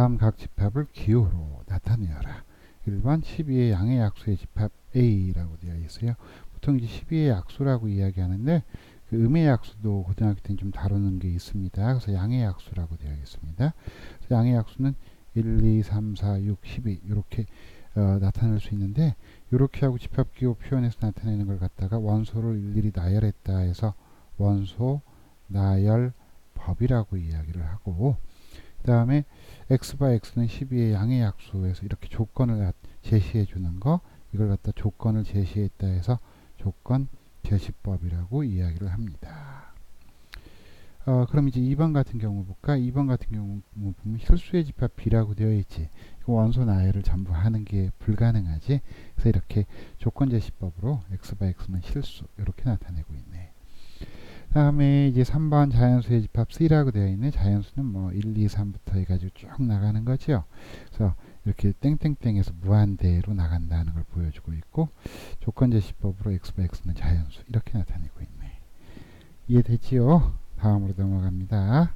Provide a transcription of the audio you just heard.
다음 각 집합을 기호로 나타내어라. 1번 12의 양의 약수의 집합 A라고 되어 있어요. 보통 이제 12의 약수라고 이야기하는데 그 음의 약수도 고등학교 때는 좀 다루는 게 있습니다. 그래서 양의 약수라고 되어 있습니다. 양의 약수는 1, 2, 3, 4, 6, 12 이렇게 어, 나타낼 수 있는데 이렇게 하고 집합기호 표현해서 나타내는 걸 갖다가 원소를 일일이 나열했다 해서 원소 나열 법이라고 이야기를 하고 그 다음에 x바 x는 12의 양의 약수에서 이렇게 조건을 제시해 주는 거 이걸 갖다 조건을 제시했다 해서 조건 제시법이라고 이야기를 합니다. 어, 그럼 이제 2번 같은 경우 볼까? 2번 같은 경우 보면 실수의 집합 B라고 되어 있지. 원소 나열을 전부 하는 게 불가능하지. 그래서 이렇게 조건 제시법으로 x바 x는 실수 이렇게 나타내고 있 네. 다음에 이제 3번 자연수의 집합 C라고 되어 있는 자연수는 뭐 1, 2, 3부터 해가지고 쭉 나가는 거죠. 그래서 이렇게 땡땡땡에서 무한대로 나간다는 걸 보여주고 있고 조건 제시법으로 x바 x는 자연수 이렇게 나타내고 있네. 이해되지요? 다음으로 넘어갑니다.